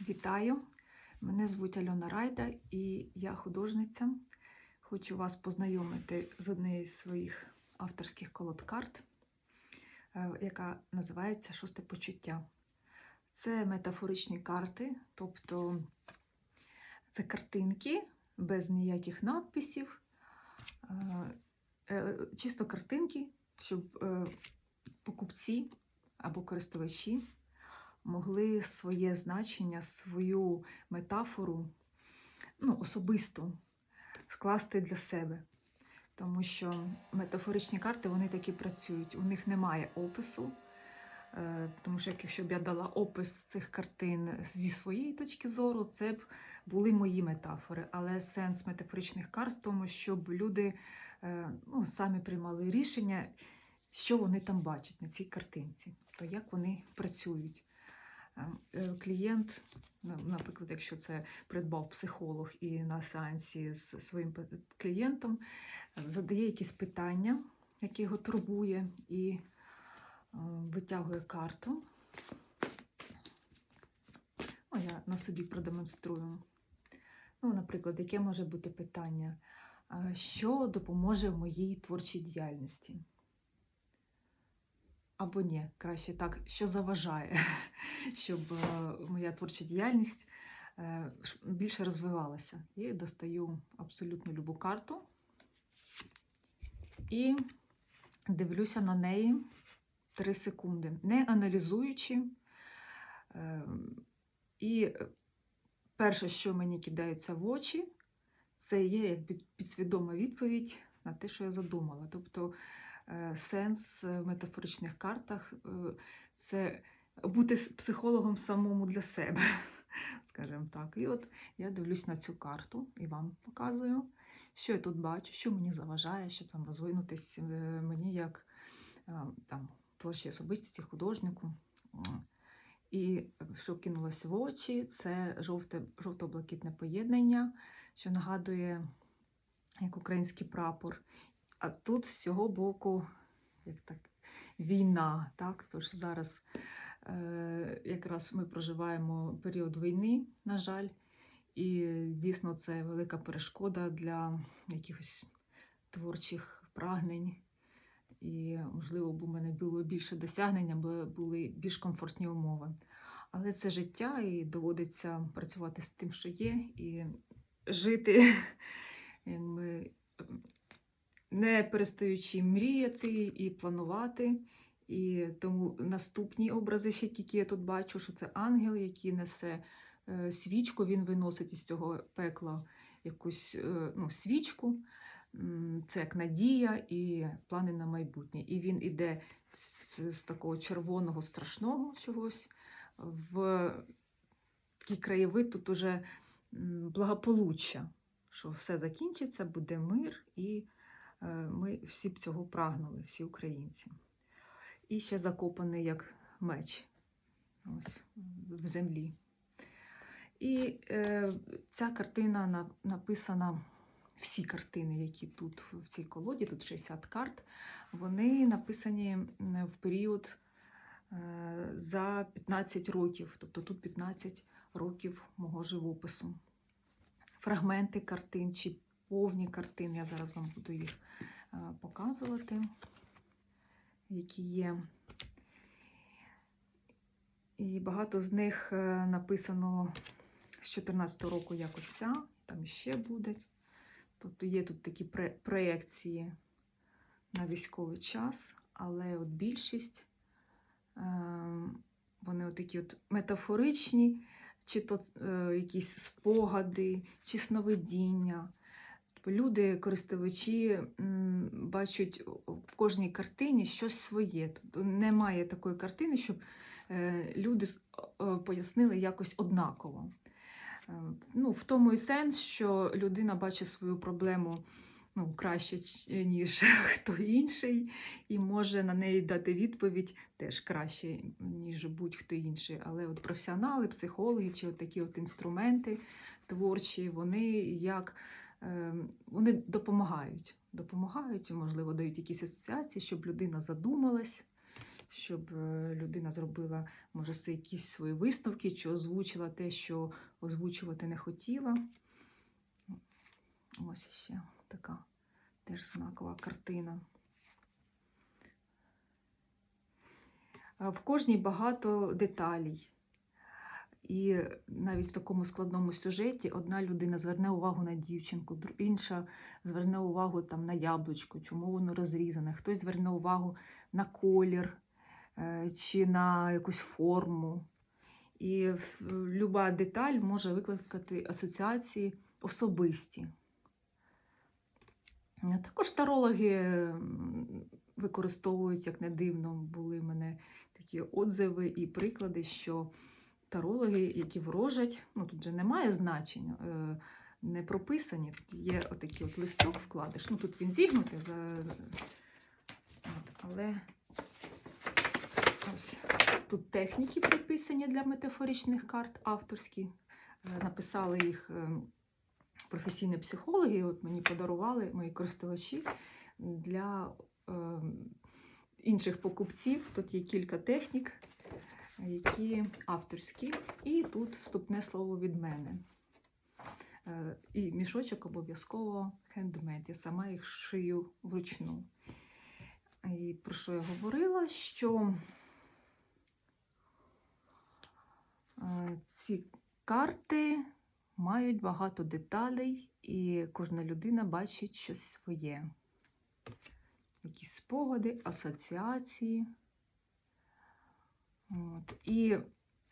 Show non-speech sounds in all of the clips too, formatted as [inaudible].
Вітаю! Мене звуть Альона Райда і я художниця. Хочу вас познайомити з однією з своїх авторських колод карт, е, яка називається Шосте почуття. Це метафоричні карти, тобто це картинки без ніяких надписів, е, е, чисто картинки, щоб покупці або користувачі могли своє значення, свою метафору ну, особисту скласти для себе. Тому що метафоричні карти вони такі працюють. У них немає опису. Е, Тому що якщо б я дала опис цих картин зі своєї точки зору, це б були мої метафори. Але сенс метафоричних карт в тому, щоб люди е, ну, самі приймали рішення, що вони там бачать на цій картинці, тобто як вони працюють. Е, Клієнт, наприклад, якщо це придбав психолог і на сеансі з своїм клієнтом, е, задає якісь питання, які його турбує, і е, витягує карту. О, я на собі продемонструю. Ну, наприклад, яке може бути питання, що допоможе в моїй творчій діяльності? Або ні, краще так, що заважає, [laughs] щоб е, моя творча діяльність е, більше розвивалася. І достаю абсолютно любу карту і дивлюся на неї 3 секунди, не аналізуючи. Е, І перше, що мені кидається в очі, це є як підсвідома відповідь на те, що я задумала. Тобто сенс в метафоричних картах е, це бути психологом самому для себе, [laughs] скажімо так. І от я дивлюсь на цю карту і вам показую, що я тут бачу, що мені заважає, щоб там розвинутися мені як е, там, творчій особистості, художнику. І що кинулось в очі, це жовте, жовто-блакитне поєднання, що нагадує як український прапор. А тут з цього боку як так, війна. Так? Тож зараз е, якраз ми проживаємо період війни, на жаль, і дійсно це велика перешкода для якихось творчих прагнень. І, можливо, б у мене було більше досягнень, аби були більш комфортні умови. Але це життя, і доводиться працювати з тим, що є, і жити [laughs] якби, не перестаючи мріяти і планувати. І тому наступні образи, ще які я тут бачу, що це ангел, який несе е, свічку, він виносить із цього пекла якусь е, ну, свічку. Це як надія і плани на майбутнє. І він іде з, з такого червоного страшного чогось в такий краєвид тут уже благополуччя, що все закінчиться, буде мир, і ми всі б цього прагнули, всі українці. І ще закопаний як меч ось, в землі. І е, ця картина на- написана, всі картини, які тут в цій колоді, тут 60 карт, вони написані в період е, за 15 років, тобто тут 15 років мого живопису. Фрагменти картин чи повні картини, я зараз вам буду їх е, показувати, які є. І багато з них е, написано з 14 року, як оця, там ще буде. Тобто є тут такі проекції на військовий час, але от більшість ем, вони такі метафоричні, чи то е, якісь спогади, чи сновидіння. Тобто люди, користувачі, бачать в кожній картині щось своє. Тобто немає такої картини, щоб е, люди пояснили якось однаково. Е, Ну, в тому і сенс, що людина бачить свою проблему ну, краще, ніж [laughs] хто інший, і може на неї дати відповідь теж краще, ніж будь-хто інший. Але от професіонали, психологи чи от такі от інструменти творчі, вони як вони допомагають. Допомагають, можливо, дають якісь асоціації, щоб людина задумалась, щоб е, людина зробила, може, якісь свої висновки, чи озвучила те, що озвучувати не хотіла. Ось ще така теж знакова картина. В кожній багато деталей. І навіть в такому складному сюжеті одна людина зверне увагу на дівчинку, інша зверне увагу там, на яблучко, чому воно розрізане, хтось зверне увагу на колір е, чи на якусь форму. І люба деталь може викликати асоціації особисті. Е, Також тарологи використовують, як не дивно, були в мене такі отзиви і приклади, що тарологи, які ворожать, ну тут же немає значення, е, не прописані. Тут є отакий от листок вкладиш. Ну тут він зігнутий, за... от, але ось тут техніки прописані для метафоричних карт авторські. Е, Написали їх е, професійні психологи, от мені подарували мої користувачі для інших покупців. Тут є кілька технік, які авторські. І тут вступне слово від мене. Е, І мішочок обов'язково хендмед. Я сама їх шию вручну. І про що я говорила? Що е, ці карти мають багато деталей, і кожна людина бачить щось своє. Якісь спогади, асоціації. От. І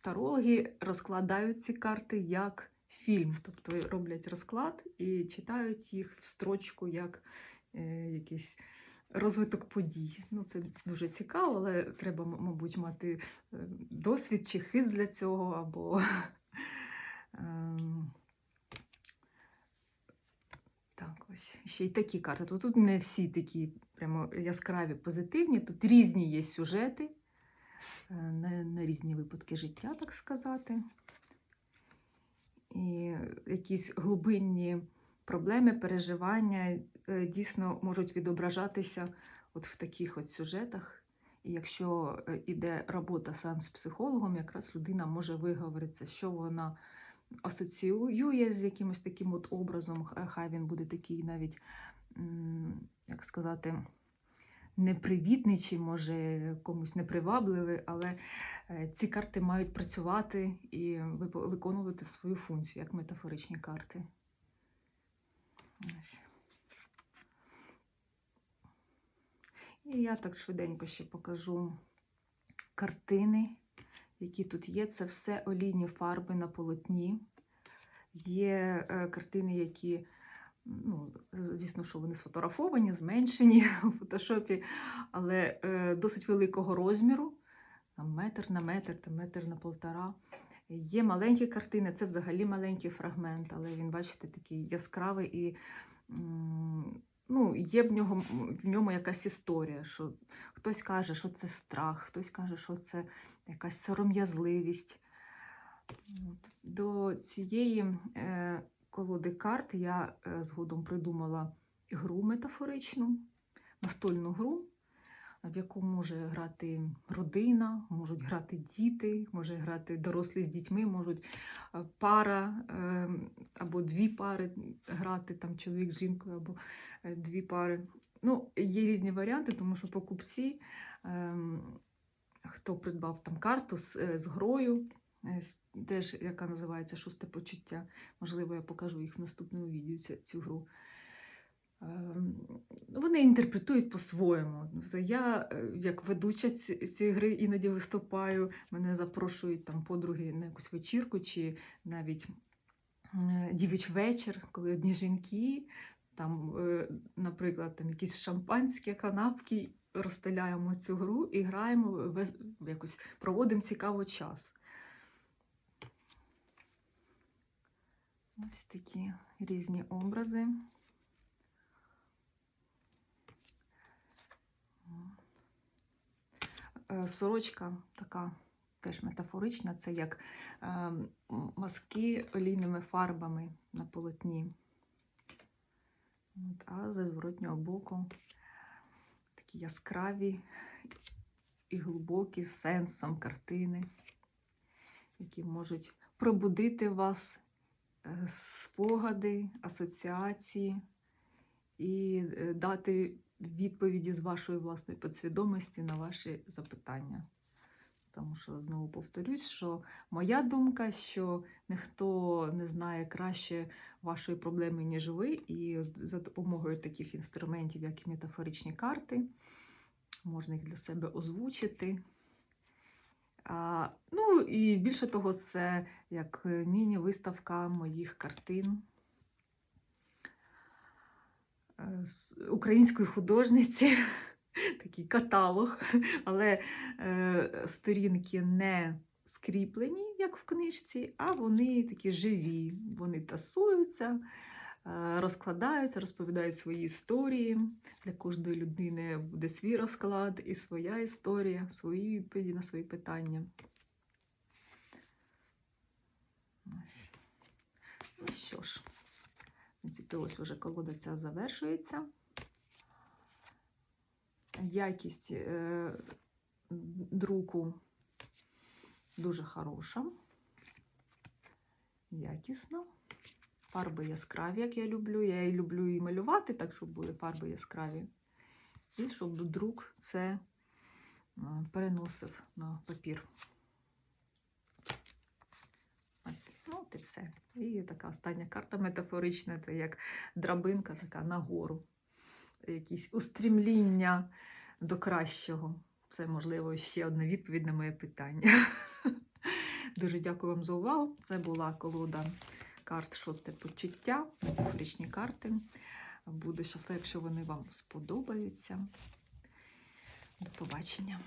тарологи розкладають ці карти як фільм. Тобто роблять розклад і читають їх в строчку як е, якийсь розвиток подій. Ну, це дуже цікаво, але треба, мабуть, мати е, досвід чи хист для цього, або [laughs] ем, так, ось ще й такі карти. Тут, не всі такі прямо яскраві, позитивні. Тут різні є сюжети на, на різні випадки життя, так сказати. І якісь глибинні проблеми, переживання е, дійсно можуть відображатися от в таких от сюжетах. І якщо е, іде робота сам з психологом, якраз людина може виговоритися, що вона асоціює з якимось таким от образом, хай він буде такий навіть, як сказати, непривітний чи може комусь непривабливий, але е, ці карти мають працювати і виконувати свою функцію, як метафоричні карти. Ось. І я так швиденько ще покажу картини, які тут є. Це все олійні фарби на полотні. Є е, картини, які, ну, звісно, що вони сфотографовані, зменшені [laughs] у фотошопі, але е, досить великого розміру, там метр на метр, там метр на полтора. Є маленькі картини, це взагалі маленький фрагмент, але він, бачите, такий яскравий і ну, є в, нього, в ньому якась історія. Що хтось каже, що це страх, хтось каже, що це якась сором'язливість. До цієї е, колоди карт я е, згодом придумала гру метафоричну, настольну гру, в яку може грати родина, можуть грати діти, може грати дорослі з дітьми, можуть е, пара е, або дві пари грати, там чоловік з жінкою або е, дві пари. Ну, є різні варіанти, тому що покупці, ем, хто придбав там карту з, з грою, теж яка називається шосте почуття. Можливо, я покажу їх в наступному відео цю, цю гру. Ем, Вони інтерпретують по-своєму. Тобто Я, е, як ведуча цієї гри, іноді виступаю, мене запрошують там подруги на якусь вечірку чи навіть е, дівич вечір, коли одні жінки, там, е, наприклад, там якісь шампанські канапки, розстеляємо цю гру і граємо, якось проводимо цікаво час. Ось такі різні образи. Е, Сорочка така теж метафорична, це як е, м- мазки олійними фарбами на полотні. От, а з зворотнього боку такі яскраві і глибокі з сенсом картини, які можуть пробудити вас спогади, асоціації і е, дати відповіді з вашої власної підсвідомості на ваші запитання. Тому що знову повторюсь, що моя думка, що ніхто не знає краще вашої проблеми, ніж ви, і за допомогою таких інструментів, як метафоричні карти, можна їх для себе озвучити. А, ну і більше того, це як е, міні-виставка моїх картин е, з української художниці, [laughs] такий каталог, [laughs] але е, сторінки не скріплені, як в книжці, а вони такі живі. Вони тасуються, розкладаються, розповідають свої історії. Для кожної людини буде свій розклад і своя історія, свої відповіді на свої питання. Ось. Ну що ж, в ось вже колода ця завершується. Якість е, друку дуже хороша, якісна. Фарби яскраві, як я люблю. Я і люблю і малювати, так, щоб були фарби яскраві. І щоб друк це е, переносив на папір. Ось, ну от і все. І така остання карта метафорична, це як драбинка така нагору. Якісь устрімління до кращого. Це, можливо, ще одна відповідь на моє питання. [laughs] Дуже дякую вам за увагу. Це була колода карт шосте почуття, метафоричні карти. Буду щаслива, якщо вони вам сподобаються. До побачення.